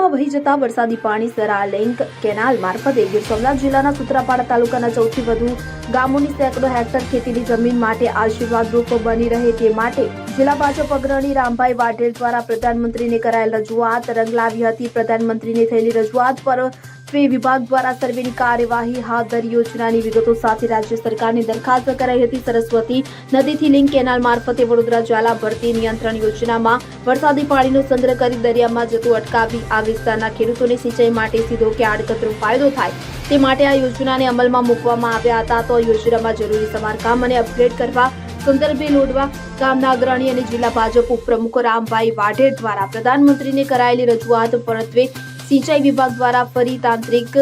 દરિયામાં વહી જતા વરસાદી પાણી સરા લિંક કેનાલ મારફતે ગીર સોમનાથ જિલ્લાના સુત્રાપાડા તાલુકાના સૌથી વધુ ગામોની સેંકડો હેક્ટર ખેતીની જમીન માટે આશીર્વાદરૂપ બની રહે તે માટે જિલ્લા ભાજપ અગ્રણી રામભાઈ વાઢેર દ્વારા પ્રધાનમંત્રીને કરાયેલ રજૂઆત રંગ લાવી હતી. પ્રધાનમંત્રીને થયેલી રજૂઆત પર વે વિભાગ દ્વારા સર્વેની કાર્યવાહી હાથ ધરી યોજનાની વિગતો સાથે રાજ્ય સરકારની દરખાસ્ત કરાઈ હતી. સરસ્વતી નદીથી લિંક કેનાલ મારફતે વડોદરા જ્વાલા ભરતી નિયંત્રણ યોજનામાં વરસાદી પાણીનો સંગ્રહ કરી દરિયામાં જતું અટકાવી આ વિસ્તારના ખેડૂતોને સિંચાઈ માટે સીધો કે આડકતરો ફાયદો થાય તે માટે આ યોજનાને અમલમાં મૂકવામાં આવ્યા હતા. તો યોજનામાં જરૂરી સમારકામ અને અપગ્રેડ કરવા સંદર્ભે લોડવા ગામના અગ્રણી અને જિલ્લા ભાજપ ઉપપ્રમુખ રામભાઈ વાઢેર દ્વારા પ્રધાનમંત્રીને કરાયેલી રજૂઆત પરત્વે સિંચાઈ વિભાગ દ્વારા ફરી તાંત્રિક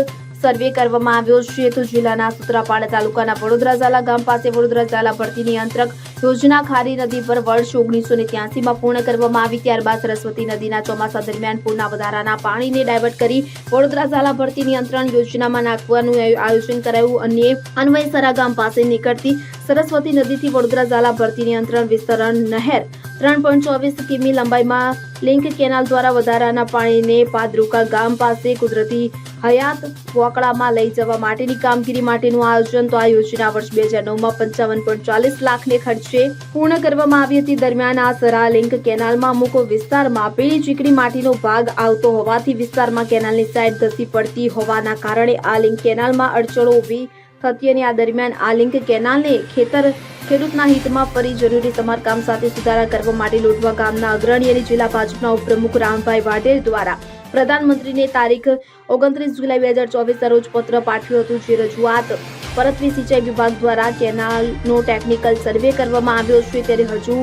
સર્વે કરવામાં આવ્યો. છે તો જિલ્લાના સુત્રાપાડા તાલુકાના વડોદરા ઝાલા ગામ પાસે વડોદરા ઝાલા ભરતી નિયંત્રક યોજના ખારી નદી પર વર્ષ ઓગણીસો ને ત્યાસીમાં પૂર્ણ કરવામાં આવી, ત્યારબાદ સરસ્વતી નદીના ચોમાસા દરમિયાન પૂરના વધારાના પાણીને ડાયવર્ટ કરી વડોદરા ઝાલા ભરતી નિયંત્રણ યોજનામાં નાખવાનું આયોજન કરાયું. અન્ય અન્વયસરા ગામ પાસે નીકળતી સરસ્વતી નદીથી વડોદરા ઝાલા ભરતી નિયંત્રણ વિસ્તરણ નહેર ત્રણ પોઈન્ટ ચોવીસ કિમી લંબાઈમાં લિંક કેનાલ દ્વારા વધારાના પાણીને પાદરુકા ગામ પાસે કુદરતી હયાત વોકળામાં લઈ જવા માટેની કામગીરી માટેનું આયોજન. તો આ યોજના વર્ષ બે હજાર નવમાં પંચાવન પોઈન્ટ ચાલીસ લાખને ખર્ચે પૂર્ણ કરવામાં આવી હતી. દરમિયાન આ સરા લિંક કેનાલમાં અમુક વિસ્તારમાં પીળી ચીકણી માટીનો ભાગ આવતો હોવાથી વિસ્તારમાં કેનાલની સાઈડ ધસી પડતી હોવાના કારણે આ લિંક કેનાલમાં અડચણો ઊભી થતી અને આ દરમિયાન આ લિંક કેનાલને ખેતર ખેડૂતના હિતમાં ફરી જરૂરી સમારકામ સાથે સુધારા કરવા માટે લોટવા ગામના અગ્રણી અને જિલ્લા ભાજપના ઉપપ્રમુખ રામભાઈ વાઢેર દ્વારા પ્રધાનમંત્રીને તારીખ ઓગણત્રીસ જુલાઈ બે હજાર ચોવીસના રોજ પત્ર પાઠવ્યું હતું, જે રજૂઆત પરત્વી સિંચાઈ વિભાગ દ્વારા કેનાલનો ટેકનિકલ સર્વે કરવામાં આવ્યો છે. ત્યારે હજુ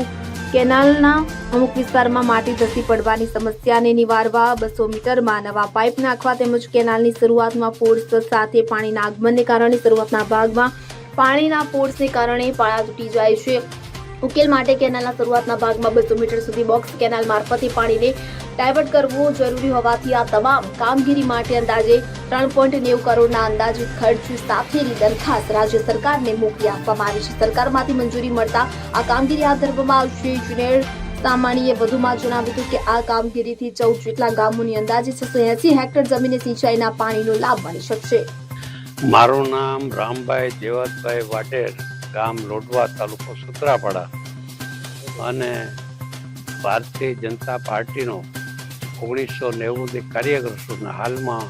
કેનાલના અમુક વિસ્તારમાં માટી ધસી પડવાની સમસ્યાને નિવારવા બસો મીટરમાં નવા પાઇપ નાખવા તેમજ કેનાલની શરૂઆતમાં ફોર્સ સાથે પાણીના આગમનને કારણે શરૂઆતના ભાગમાં પાણીના ફોર્સને કારણે પાળા તૂટી જાય છે. ઉકેલ માટે કેનાલના શરૂઆતના ભાગમાં બસો મીટર સુધી બોક્સ કેનાલ મારફતે પાણીને ડાયવર્ટ કરવું જરૂરી હોવાથી આ તમામ કામગીરી માટે અંદાજે ત્રણ પોઈન્ટ નેવું કરોડના અંદાજિત ખર્ચ સાથેની દરખાસ્ત રાજ્ય સરકારને મોકલી આપવામાં આવી છે. સરકારમાંથી મંજૂરી મળતા આ કામગીરી હાથ ધરવામાં આવશે. જુનેર સામાણીએ વધુમાં જણાવ્યું હતું કે આ કામગીરીથી ચૌદ જેટલા ગામોની અંદાજે છસો એસી હેક્ટર જમીને સિંચાઈના પાણીનો લાભ મળી શકશે. મારું નામ રામભાઈ દેવતભાઈ વાટેર. ગામ લોડવા તાલુકો સુત્રાપાડા. અને ભારતીય જનતા પાર્ટીનો ઓગણીસો નેવુંથી કાર્યકર છું હાલમાં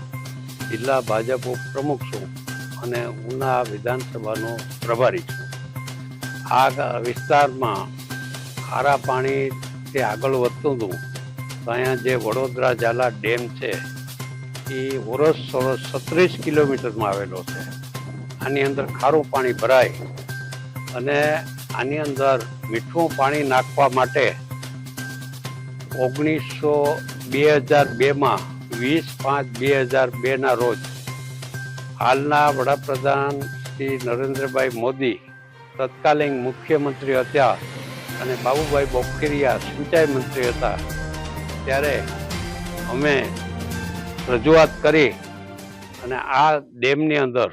જિલ્લા ભાજપ પ્રમુખ છું અને ઉના વિધાનસભાનો પ્રભારી છું. આ વિસ્તારમાં ખારા પાણીથી આગળ વધતું હતું. તો અહીંયા જે વડોદરા ઝાલા ડેમ છે, એ ઓરસ સોરસ સત્રીસ કિલોમીટરમાં આવેલો છે. આની અંદર ખારું પાણી ભરાય અને આની અંદર મીઠું પાણી નાખવા માટે ઓગણીસો બે હજાર બેમાં, વીસ પાંચ બે હજાર બેના રોજ હાલના વડાપ્રધાન શ્રી નરેન્દ્રભાઈ મોદી તત્કાલીન મુખ્યમંત્રી હતા અને બાબુભાઈ બોખીરિયા સિંચાઈ મંત્રી હતા. ત્યારે અમે રજૂઆત કરી અને આ ડેમની અંદર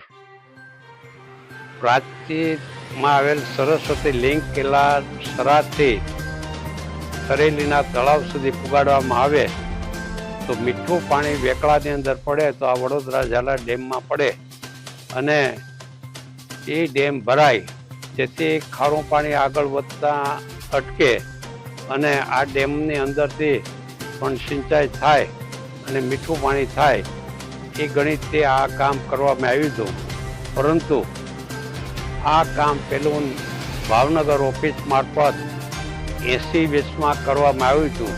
પ્રાચીનમાં આવેલ સરસ્વતી લિંક કિલ્લા સરાજથી ખરેલીના તળાવ સુધી પુગાડવામાં આવે, તો મીઠું પાણી વેકળાની અંદર પડે, તો આ વડોદરા ઝાલા ડેમમાં પડે અને એ ડેમ ભરાય. જેથી ખારું પાણી આગળ વધતા અટકે અને આ ડેમની અંદરથી પણ સિંચાઈ થાય અને મીઠું પાણી થાય. એ ગણિતથી આ કામ કરવામાં આવ્યું હતું. પરંતુ આ કામ પેલું ભાવનગર ઓફિસ મારફત એસી વીસમાં કરવામાં આવ્યું હતું.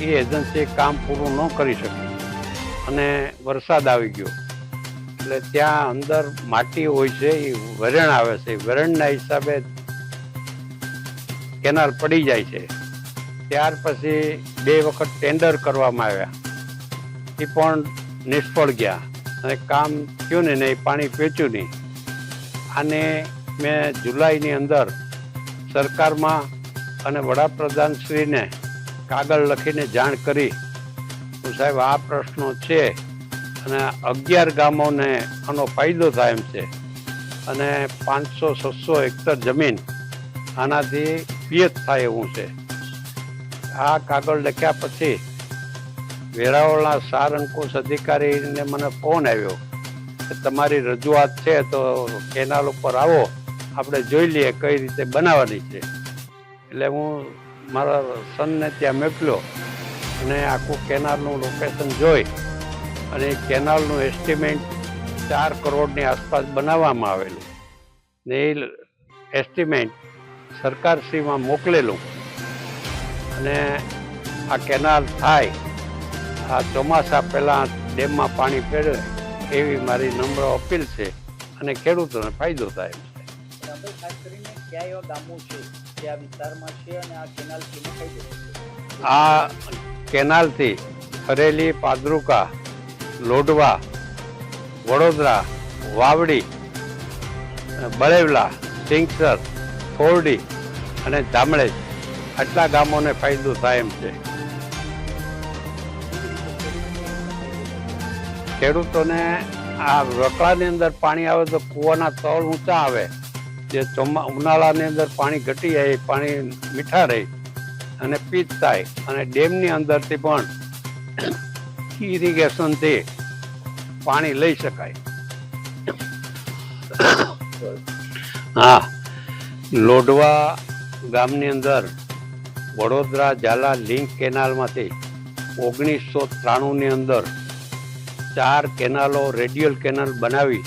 એ એજન્સી કામ પૂરું ન કરી શકી. અને વરસાદ આવી ગયો. એટલે ત્યાં અંદર માટી હોય છે, એ વરણ આવે છે. વરણના હિસાબે કેનાલ પડી જાય છે. ત્યાર પછી બે વખત ટેન્ડર કરવામાં આવ્યા. એ પણ નિષ્ફળ ગયા. અને કામ થયું ને નહીં પાણી પીચ્યું નહીં. આને મેં જુલાઈની અંદર સરકારમાં અને વડાપ્રધાનશ્રીને કાગળ લખીને જાણ કરી. તો સાહેબ, આ પ્રશ્નો છે અને અગિયાર ગામોને આનો ફાયદો થાય એમ છે. અને પાંચસો છસો હેક્ટર જમીન આનાથી પિયત થાય એવું છે. આ કાગળ લખ્યા પછી વેરાવળના સાર અંકુશ અધિકારીને મને ફોન આવ્યો કે તમારી રજૂઆત છે તો કેનાલ ઉપર આવો. આપણે જોઈ લઈએ કઈ રીતે બનાવવાની છે. એટલે હું મારા સનને ત્યાં મોકલ્યો અને આખું કેનાલનું લોકેશન જોઈ અને કેનાલનું એસ્ટિમેટ ચાર કરોડની આસપાસ બનાવવામાં આવેલું. ને એ એસ્ટિમેટ સરકારશ્રીમાં મોકલેલું અને આ કેનાલ થાય, આ ચોમાસા પહેલાં ડેમમાં પાણી ફેરવે એવી મારી નમ્ર અપીલ છે અને ખેડૂતોને ફાયદો થાય. આપણે ખાસ કરીને કયા એવા ગામો છે જે આ વિસ્તારમાં છે અને આ કેનાલથી ફાયદો થશે? આ કેનાલથી ફરેલી પાદરુકા લોડવા વડોદરા, વાવડી, બળેવલા, સિંગસર ખોરડી અને જામળેજ આટલા ગામોને ફાયદો થાય એમ છે ખેડૂતોને આ રકડાની અંદર પાણી આવે તો કૂવાના તળ ઊંચા આવે જે ચોમા ઉનાળાની અંદર પાણી ઘટી જાય પાણી મીઠા રહે અને પીત થાય. અને ડેમની અંદરથી પણ ઇરિગેશનથી પાણી લઈ શકાય. હા લોડવા ગામની અંદર વડોદરા ઝાલા લિંક કેનાલમાંથી ઓગણીસો ત્રાણુંની અંદર ચાર કેનાલો રેડિયલ કેનાલ બનાવી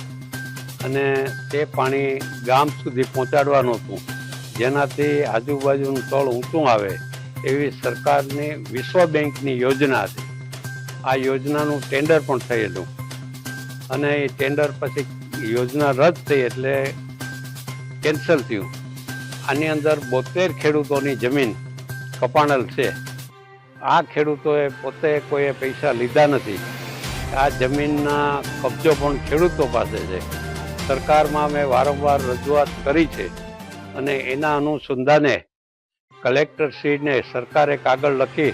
અને તે પાણી ગામ સુધી પહોંચાડવાનું હતું. જેનાથી આજુબાજુનું તળ ઊંચું આવે એવી સરકારની વિશ્વ બેંકની યોજના હતી. આ યોજનાનું ટેન્ડર પણ થયેલું. અને એ ટેન્ડર પછી યોજના રદ થઈ એટલે કેન્સલ થયું. આની અંદર બોતેર ખેડૂતોની જમીન કપાણલ છે. આ ખેડૂતોએ પોતે કોઈએ પૈસા લીધા નથી. આ જમીનના કબજો પણ ખેડૂતો પાસે છે. સરકારમાં મેં વારંવાર રજૂઆત કરી છે અને એના અનુસંધાને કલેક્ટરશ્રીને સરકારે કાગળ લખી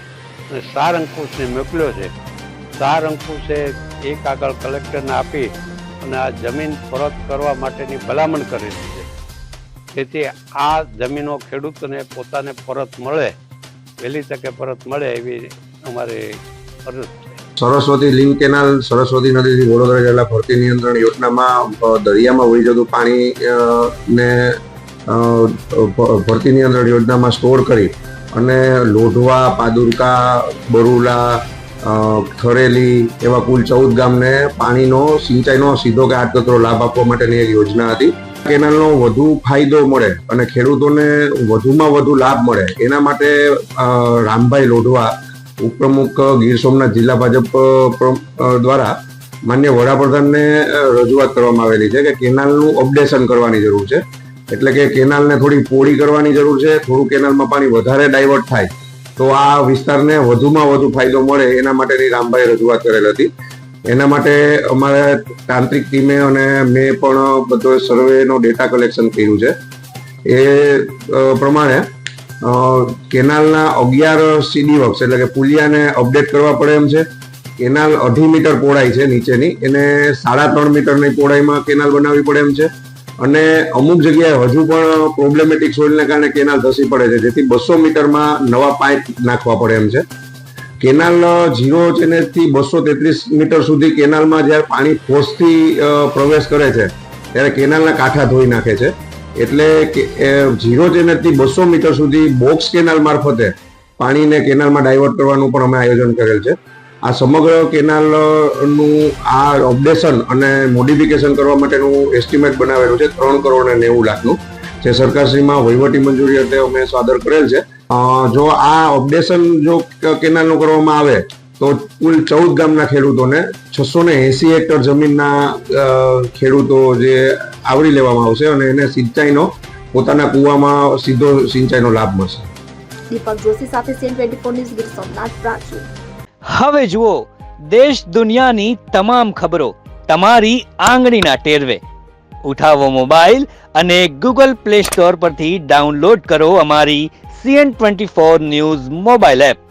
અને સાર અંકુશને મોકલ્યો છે. સાર અંકુશે એ કાગળ કલેક્ટરને આપી અને આ જમીન પરત કરવા માટેની ભલામણ કરેલી છે. તેથી આ જમીનો ખેડૂતોને પોતાને પરત મળે વહેલી તકે પરત મળે એવી અમારી અરજ છે. સરસ્વતી લિંક કેનાલ, સરસ્વતી નદીથી વડોદરા જિલ્લા ભરતી નિયંત્રણ યોજનામાં દરિયામાં વહી જતું પાણી ને ભરતી નિયંત્રણ યોજનામાં સ્ટોર કરી અને લોઢવા, પાદુરકા, બરુલા થરેલી એવા કુલ ચૌદ ગામને પાણીનો સિંચાઈનો સીધો કે આડકતરો લાભ આપવા માટેની એક યોજના હતી. કેનાલનો વધુ ફાયદો મળે અને ખેડૂતોને વધુમાં વધુ લાભ મળે. એના માટે રામભાઈ લોઢવા ઉપપ્રમુખ ગીર સોમનાથ જિલ્લા ભાજપ દ્વારા માન્ય વડાપ્રધાનને રજૂઆત કરવામાં આવેલી છે કે કેનાલનું અપડેશન કરવાની જરૂર છે. એટલે કે કેનાલને થોડી પોળી કરવાની જરૂર છે, થોડું કેનાલમાં પાણી વધારે ડાયવર્ટ થાય, તો આ વિસ્તારને વધુમાં વધુ ફાયદો મળે એના માટેની રામભાઈ રજૂઆત કરેલ હતી. એના માટે અમારે તાંત્રિક ટીમે અને મેં પણ બધો સર્વેનો ડેટા કલેક્શન કર્યું છે. એ પ્રમાણે કેનાલના અગિયાર સીડી વર્ક્સ એટલે કે પુલિયાને અપડેટ કરવા પડે એમ છે. કેનાલ અઢી મીટર પહોળાઈ છે નીચેની. એને સાડા ત્રણ મીટરની પહોળાઈમાં કેનાલ બનાવવી પડે એમ છે. અને અમુક જગ્યાએ હજુ પણ પ્રોબ્લેમેટિક સોઇલને કારણે કેનાલ ધસી પડે છે. જેથી બસો મીટરમાં નવા પાઇપ નાખવા પડે એમ છે. કેનાલ ઝીરો થી બસો તેત્રીસ મીટર સુધી કેનાલમાં જ્યારે પાણી ફોર્સથી પ્રવેશ કરે છે, ત્યારે કેનાલના કાંઠા ધોઈ નાખે છે. એટલે ઝીરો ચેનલથી બસો મીટર સુધી બોક્સ કેનાલ મારફતે પાણીને કેનાલમાં ડાયવર્ટ કરવાનું પણ અમે આયોજન કરેલ છે. આ સમગ્ર કેનાલનું આ અપડેશન અને મોડિફિકેશન કરવા માટેનું એસ્ટિમેટ બનાવેલું છે ત્રણ કરોડ અને નેવું લાખનું, જે સરકારશ્રીમાં વહીવટી મંજૂરી અર્થે અમે સાદર કરેલ છે. જો આ અપડેશન જો કેનાલનું કરવામાં આવે, તો કુલ ચૌદ ગામના ખેડૂતોને છસો ને એસી હેક્ટર જમીનના ખેડૂતો જે આવરી લેવામાં આવશે અને એને સિંચાઈનો પોતાના કૂવામાં સીધો સિંચાઈનો લાભ મળશે. દીપક જોશી સાથે CN twenty four news Gir Somnath Prachi હવે જુઓ દેશ દુનિયાની તમામ ખબરો તમારી આંગળીના ટેરવે. ઉઠાવો મોબાઈલ અને ગૂગલ પ્લે સ્ટોર પરથી ડાઉનલોડ કરો અમારી CN twenty four news mobile app.